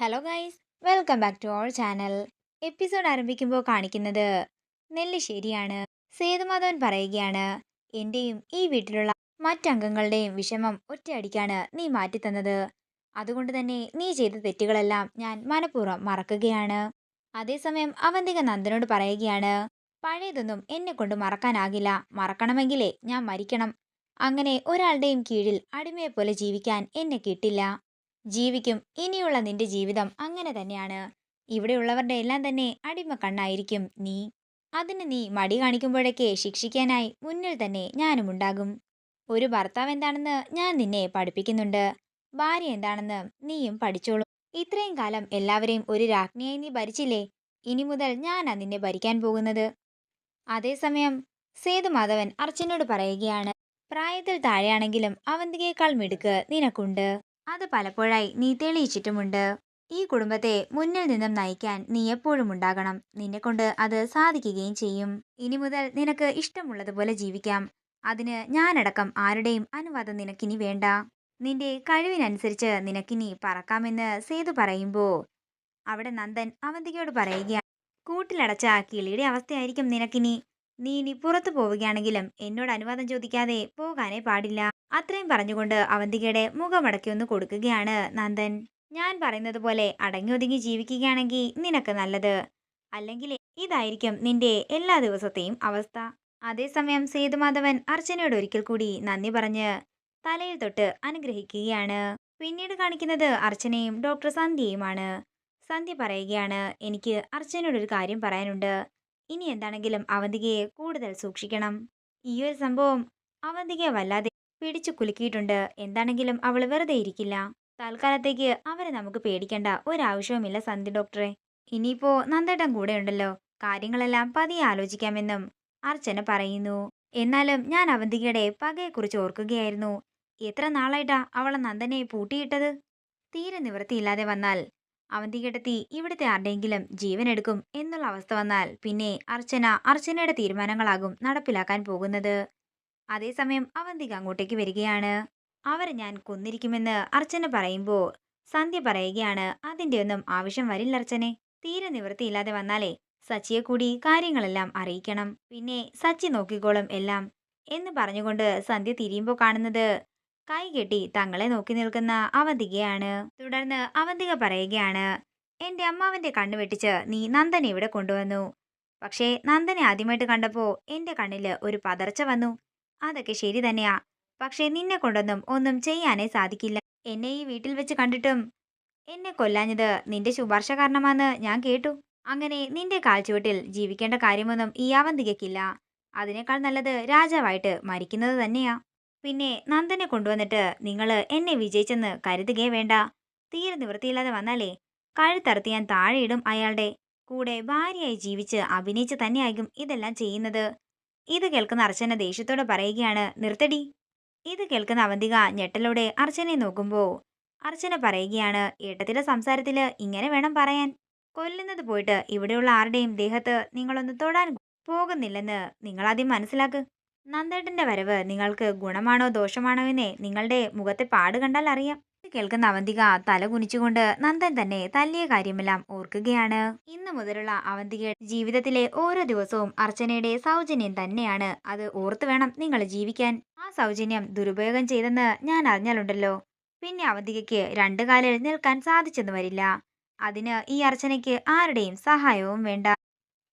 Hello guys welcome back to our channel episode ആരംഭിക്കുമ്പോൾ കാണിക്കുന്നത് നെല്ല് ശരിയാണ് സേതുമാധവൻ പറയുകയാണ് എന്റെയും ഈ വീട്ടിലുള്ള മറ്റംഗങ്ങളുടെയും വിഷമം ഒറ്റയടിക്കാണ് നീ മാറ്റിത്തന്നത്. അതുകൊണ്ട് തന്നെ നീ ചെയ്ത തെറ്റുകളെല്ലാം ഞാൻ മനഃപൂർവം മറക്കുകയാണ്. അതേസമയം അവന്തിക നന്ദനോട് പറയുകയാണ് പഴയതൊന്നും എന്നെ കൊണ്ട് മറക്കാനാകില്ല. മറക്കണമെങ്കിലേ ഞാൻ മരിക്കണം. അങ്ങനെ ഒരാളുടെയും കീഴിൽ അടിമയെപ്പോലെ ജീവിക്കാൻ എന്നെ കിട്ടില്ല. ജീവിക്കും. ഇനിയുള്ള നിന്റെ ജീവിതം അങ്ങനെ തന്നെയാണ്. ഇവിടെയുള്ളവരുടെ എല്ലാം തന്നെ അടിമ കണ്ണായിരിക്കും നീ. അതിന് നീ മടി കാണിക്കുമ്പോഴൊക്കെ ശിക്ഷിക്കാനായി മുന്നിൽ തന്നെ ഞാനും ഉണ്ടാകും. ഒരു ഭർത്താവ് എന്താണെന്ന് ഞാൻ നിന്നെ പഠിപ്പിക്കുന്നുണ്ട്. ഭാര്യ എന്താണെന്ന് നീയും പഠിച്ചോളൂ. ഇത്രയും കാലം എല്ലാവരെയും ഒരു രാജ്ഞിയായി നീ ഭരിച്ചില്ലേ? ഇനി മുതൽ ഞാനാ നിന്നെ ഭരിക്കാൻ പോകുന്നത്. അതേസമയം സേതുമാധവൻ അർച്ചനോട് പറയുകയാണ് പ്രായത്തിൽ താഴെയാണെങ്കിലും അവന്തികയേക്കാൾ മിടുക്ക് നിനക്കുണ്ട്. അത് പലപ്പോഴായി നീ തെളിയിച്ചിട്ടുമുണ്ട്. ഈ കുടുംബത്തെ മുന്നിൽ നിന്നും നയിക്കാൻ നീ എപ്പോഴും ഉണ്ടാകണം. നിന്നെക്കൊണ്ട് അത് സാധിക്കുകയും ചെയ്യും. ഇനി മുതൽ നിനക്ക് ഇഷ്ടമുള്ളതുപോലെ ജീവിക്കാം. അതിന് ഞാനടക്കം ആരുടെയും അനുവാദം നിനക്കിനി വേണ്ട. നിന്റെ കഴിവിനനുസരിച്ച് നിനക്കിനി പറക്കാമെന്ന് സേതു പറയുമ്പോ അവിടെ നന്ദൻ അവന്തികയോട് പറയുകയാണ്. കൂട്ടിലടച്ച കിളിയുടെ അവസ്ഥയായിരിക്കും നിനക്കിനി. നീ ഇനി പുറത്തു പോവുകയാണെങ്കിലും എന്നോട് അനുവാദം ചോദിക്കാതെ പോകാനേ പാടില്ല. അത്രയും പറഞ്ഞുകൊണ്ട് അവന്തികയുടെ മുഖമടക്കി ഒന്ന് കൊടുക്കുകയാണ് നന്ദൻ. ഞാൻ പറയുന്നത് പോലെ അടങ്ങി ഒതുങ്ങി ജീവിക്കുകയാണെങ്കിൽ നിനക്ക് നല്ലത്. അല്ലെങ്കിൽ ഇതായിരിക്കും നിന്റെ എല്ലാ ദിവസത്തെയും അവസ്ഥ. അതേസമയം സേതുമാധവൻ അർച്ചനയോട് ഒരിക്കൽ കൂടി നന്ദി പറഞ്ഞ് തലയിൽ തൊട്ട് അനുഗ്രഹിക്കുകയാണ്. പിന്നീട് കാണിക്കുന്നത് അർച്ചനയും ഡോക്ടർ സന്ധ്യയുമാണ്. സന്ധ്യ പറയുകയാണ് എനിക്ക് അർച്ചനയോടൊരു കാര്യം പറയാനുണ്ട്. ഇനി എന്താണെങ്കിലും അവന്തികയെ കൂടുതൽ സൂക്ഷിക്കണം. ഈ ഒരു സംഭവം അവന്തികയെ വല്ലാതെ പിടിച്ചു കുലുക്കിയിട്ടുണ്ട്. എന്താണെങ്കിലും അവൾ വെറുതെ ഇരിക്കില്ല. തൽക്കാലത്തേക്ക് അവരെ നമുക്ക് പേടിക്കേണ്ട. ഒരാവശ്യവുമില്ല സന്ധി ഡോക്ടറെ. ഇനിയിപ്പോ നന്ദേട്ടൻ കൂടെ ഉണ്ടല്ലോ കാര്യങ്ങളെല്ലാം പതിയെ ആലോചിക്കാമെന്നും അർച്ചന പറയുന്നു. എന്നാലും ഞാൻ അവന്തികയുടെ പകയെക്കുറിച്ച് ഓർക്കുകയായിരുന്നു. എത്ര നാളായിട്ടാ അവളെ നന്ദനെ പൂട്ടിയിട്ടത്? തീരെ നിവൃത്തിയില്ലാതെ വന്നാൽ അവന്തികേട്ടത്തി ഇവിടുത്തെ ആരുടെയെങ്കിലും ജീവൻ എടുക്കും എന്നുള്ള അവസ്ഥ വന്നാൽ പിന്നെ അർച്ചന അർച്ചനയുടെ തീരുമാനങ്ങളാകും നടപ്പിലാക്കാൻ പോകുന്നത്. അതേസമയം അവന്തിക അങ്ങോട്ടേക്ക് വരികയാണ്. അവരെ ഞാൻ കൊന്നിരിക്കുമെന്ന് അർച്ചന പറയുമ്പോൾ സന്ധ്യ പറയുകയാണ് അതിന്റെ ഒന്നും ആവശ്യം വരില്ല അർച്ചനെ. തീരെ നിവൃത്തിയില്ലാതെ വന്നാലേ സച്ചിയെ കൂടി കാര്യങ്ങളെല്ലാം അറിയിക്കണം. പിന്നെ സച്ചി നോക്കിക്കോളും എല്ലാം എന്ന് പറഞ്ഞുകൊണ്ട് സന്ധ്യ തിരിയുമ്പോൾ കാണുന്നത് കൈ കെട്ടി തങ്ങളെ നോക്കി നിൽക്കുന്ന അവന്തികയാണ്. തുടർന്ന് അവന്തിക പറയുകയാണ് എന്റെ അമ്മാവന്റെ കണ്ണു വെട്ടിച്ച് നീ നന്ദനെ ഇവിടെ കൊണ്ടുവന്നു. പക്ഷേ നന്ദനെ ആദ്യമായിട്ട് കണ്ടപ്പോ എന്റെ കണ്ണിൽ ഒരു പതർച്ച വന്നു. അതൊക്കെ ശരി തന്നെയാ. പക്ഷേ നിന്നെ കൊണ്ടൊന്നും ഒന്നും ചെയ്യാനേ സാധിക്കില്ല. എന്നെ ഈ വീട്ടിൽ വെച്ച് കണ്ടിട്ടും എന്നെ കൊല്ലാഞ്ഞത് നിന്റെ ശുപാർശ കാരണമാണെന്ന് ഞാൻ കേട്ടു. അങ്ങനെ നിന്റെ കാൽച്ചുവട്ടിൽ ജീവിക്കേണ്ട കാര്യമൊന്നും ഈ അവന്തികയ്ക്കില്ല. അതിനേക്കാൾ നല്ലത് രാജാവായിട്ട് മരിക്കുന്നത് തന്നെയാ. പിന്നെ നന്ദനെ കൊണ്ടുവന്നിട്ട് നിങ്ങൾ എന്നെ വിജയിച്ചെന്ന് കരുതുകേ വേണ്ട. തീരെ നിവൃത്തിയില്ലാതെ വന്നാലേ കഴുത്തറുത്ത് ഞാൻ താഴെയിടും അയാളുടെ. കൂടെ ഭാര്യയായി ജീവിച്ച് അഭിനയിച്ച് തന്നെയായിരിക്കും ഇതെല്ലാം ചെയ്യുന്നത്. ഇത് കേൾക്കുന്ന അർച്ചന ദേഷ്യത്തോടെ പറയുകയാണ് നിർത്തടി. ഇത് കേൾക്കുന്ന അവന്തിക ഞെട്ടലോടെ അർച്ചനെ നോക്കുമ്പോൾ അർച്ചന പറയുകയാണ് ഏട്ടത്തിലെ സംസാരത്തിൽ ഇങ്ങനെ വേണം പറയാൻ. കൊല്ലുന്നത് പോയിട്ട് ഇവിടെയുള്ള ആരുടെയും ദേഹത്ത് നിങ്ങളൊന്ന് തൊടാൻ പോകുന്നില്ലെന്ന് നിങ്ങളാദ്യം മനസ്സിലാക്ക്. നന്ദേട്ടന്റെ വരവ് നിങ്ങൾക്ക് ഗുണമാണോ ദോഷമാണോ എന്നേ നിങ്ങളുടെ മുഖത്തെ പാട് കണ്ടാൽ അറിയാം. കേൾക്കുന്ന അവന്തിക തല കുനിച്ചുകൊണ്ട് നന്ദൻ തന്നെ തല്ലിയ കാര്യമെല്ലാം ഓർക്കുകയാണ്. ഇന്നു മുതലുള്ള അവന്തികയുടെ ജീവിതത്തിലെ ഓരോ ദിവസവും അർച്ചനയുടെ സൗജന്യം തന്നെയാണ്. അത് ഓർത്തു വേണം നിങ്ങൾ ജീവിക്കാൻ. ആ സൗജന്യം ദുരുപയോഗം ചെയ്തെന്ന് ഞാൻ അറിഞ്ഞാലുണ്ടല്ലോ. പിന്നെ അവന്തികയ്ക്ക് രണ്ടു കാലിൽ നിൽക്കാൻ സാധിച്ചെന്ന് വരില്ല. അതിന് ഈ അർച്ചനയ്ക്ക് ആരുടെയും സഹായവും വേണ്ട.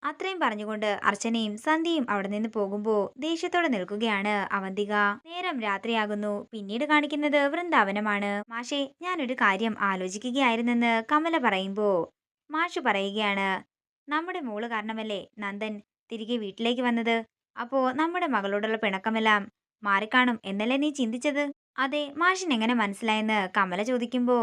അത്രയും പറഞ്ഞുകൊണ്ട് അർച്ചനയും സന്ധ്യയും അവിടെ നിന്ന് പോകുമ്പോൾ ദേഷ്യത്തോടെ നിൽക്കുകയാണ് അവന്തിക. നേരം രാത്രിയാകുന്നു. പിന്നീട് കാണിക്കുന്നത് വൃന്ദാവനമാണ്. മാഷെ ഞാനൊരു കാര്യം ആലോചിക്കുകയായിരുന്നെന്ന് കമല പറയുമ്പോ മാഷു പറയുകയാണ് നമ്മുടെ മോൾ കാരണമല്ലേ നന്ദൻ തിരികെ വീട്ടിലേക്ക് വന്നത്? അപ്പോ നമ്മുടെ മകളോടുള്ള പിണക്കമെല്ലാം മാറിക്കാണും എന്നല്ലേ നീ ചിന്തിച്ചത്? അതെ മാഷിനെങ്ങനെ മനസ്സിലായെന്ന് കമല ചോദിക്കുമ്പോ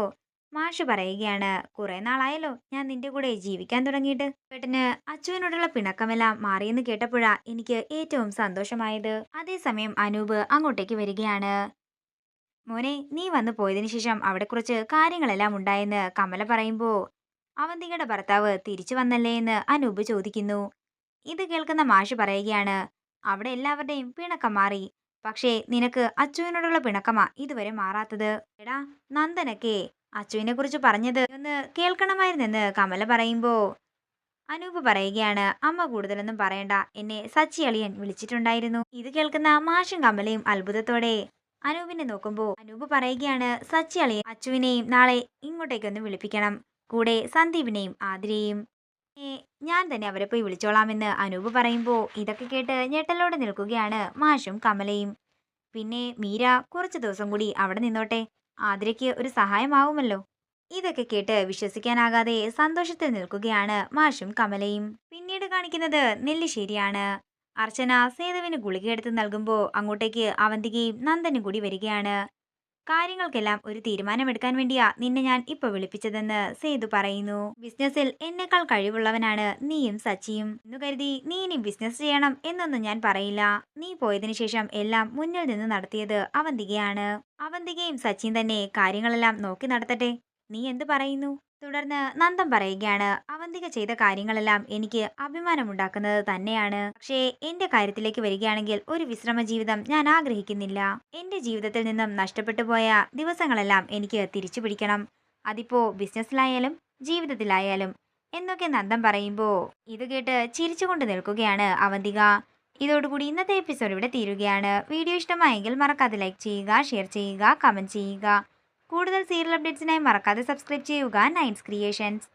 മാഷ് പറയുകയാണ് കുറെ നാളായല്ലോ ഞാൻ നിന്റെ കൂടെ ജീവിക്കാൻ തുടങ്ങിയിട്ട്. പെട്ടെന്ന് അച്ചുവിനോടുള്ള പിണക്കമെല്ലാം മാറിയെന്ന് കേട്ടപ്പോഴാ എനിക്ക് ഏറ്റവും സന്തോഷമായത്. അതേസമയം അനൂപ് അങ്ങോട്ടേക്ക് വരികയാണ്. മോനെ നീ വന്നു പോയതിനു ശേഷം അവിടെ കുറച്ച് കാര്യങ്ങളെല്ലാം ഉണ്ടായെന്ന് കമല പറയുമ്പോ അവന്തികയുടെ ഭർത്താവ് തിരിച്ചു വന്നല്ലേ എന്ന് അനൂപ് ചോദിക്കുന്നു. ഇത് കേൾക്കുന്ന മാഷ് പറയുകയാണ് അവിടെ എല്ലാവരുടെയും പിണക്കം മാറി. പക്ഷേ നിനക്ക് അച്ചുവിനോടുള്ള പിണക്കമാ ഇതുവരെ മാറാത്തത്. എടാ നന്ദനൊക്കെ അച്ചുവിനെ കുറിച്ച് പറഞ്ഞത് ഒന്ന് കേൾക്കണമായിരുന്നെന്ന് കമല പറയുമ്പോൾ അനൂപ് പറയുകയാണ് അമ്മ കൂടുതലൊന്നും പറയണ്ട. എന്നെ സച്ചി അളിയൻ വിളിച്ചിട്ടുണ്ടായിരുന്നു. ഇത് കേൾക്കുന്ന മാഷും കമലയും അത്ഭുതത്തോടെ അനൂപിനെ നോക്കുമ്പോൾ അനൂപ് പറയുകയാണ് സച്ചി അളിയൻ അച്ചുവിനെയും നാളെ ഇങ്ങോട്ടേക്കൊന്ന് വിളിപ്പിക്കണം. കൂടെ സന്ദീപിനെയും ആതിരയും. ഞാൻ തന്നെ അവരെ പോയി വിളിച്ചോളാമെന്ന് അനൂപ് പറയുമ്പോൾ ഇതൊക്കെ കേട്ട് ഞെട്ടലോടെ നിൽക്കുകയാണ് മാഷും കമലയും. പിന്നെ മീര കുറച്ച് ദിവസം കൂടി അവിടെ നിന്നോട്ടെ. ആതിരയ്ക്ക് ഒരു സഹായമാവുമല്ലോ. ഇതൊക്കെ കേട്ട് വിശ്വസിക്കാനാകാതെ സന്തോഷത്തിൽ നിൽക്കുകയാണ് മാഷും കമലയും. പിന്നീട് കാണിക്കുന്നത് നെല്ലിശ്ശേരിയാണ്. അർച്ചന സേതുവിന് ഗുളികയെടുത്ത് നൽകുമ്പോൾ അങ്ങോട്ടേക്ക് അവന്തികയും നന്ദനും കൂടി വരികയാണ്. കാര്യങ്ങൾക്കെല്ലാം ഒരു തീരുമാനമെടുക്കാൻ വേണ്ടിയാ നിന്നെ ഞാൻ ഇപ്പൊ വിളിപ്പിച്ചതെന്ന് സേതു പറയുന്നു. ബിസിനസ്സിൽ എന്നെക്കാൾ കഴിവുള്ളവനാണ് നീയും സച്ചിയും. എന്നു കരുതി നീ ഇനി ബിസിനസ് ചെയ്യണം എന്നൊന്നും ഞാൻ പറയില്ല. നീ പോയതിനു ശേഷം എല്ലാം മുന്നിൽ നിന്ന് നടത്തിയത് അവന്തികയാണ്. അവന്തികയും സച്ചിൻ തന്നെ കാര്യങ്ങളെല്ലാം നോക്കി നടത്തട്ടെ. നീ എന്തു പറയുന്നു? തുടർന്ന് നന്ദം പറയുകയാണ്. അവന്തിക ചെയ്ത കാര്യങ്ങളെല്ലാം എനിക്ക് അഭിമാനമുണ്ടാക്കുന്നത് തന്നെയാണ്. പക്ഷേ എന്റെ കാര്യത്തിലേക്ക് വരികയാണെങ്കിൽ ഒരു വിശ്രമ ജീവിതം ഞാൻ ആഗ്രഹിക്കുന്നില്ല. എന്റെ ജീവിതത്തിൽ നിന്നും നഷ്ടപ്പെട്ടു പോയ ദിവസങ്ങളെല്ലാം എനിക്ക് തിരിച്ചു പിടിക്കണം. അതിപ്പോ ബിസിനസ്സിലായാലും ജീവിതത്തിലായാലും എന്നൊക്കെ നന്ദം പറയുമ്പോൾ ഇത് കേട്ട് ചിരിച്ചുകൊണ്ട് നിൽക്കുകയാണ് അവന്തിക. ഇതോടുകൂടി ഇന്നത്തെ എപ്പിസോഡ് ഇവിടെ തീരുകയാണ്. വീഡിയോ ഇഷ്ടമായെങ്കിൽ മറക്കാതെ ലൈക്ക് ചെയ്യുക ഷെയർ ചെയ്യുക കമന്റ് ചെയ്യുക. കൂടുതൽ സീരിയൽ അപ്ഡേറ്റ്സിനായി മറക്കാതെ സബ്സ്ക്രൈബ് ചെയ്യുക. Nines creations.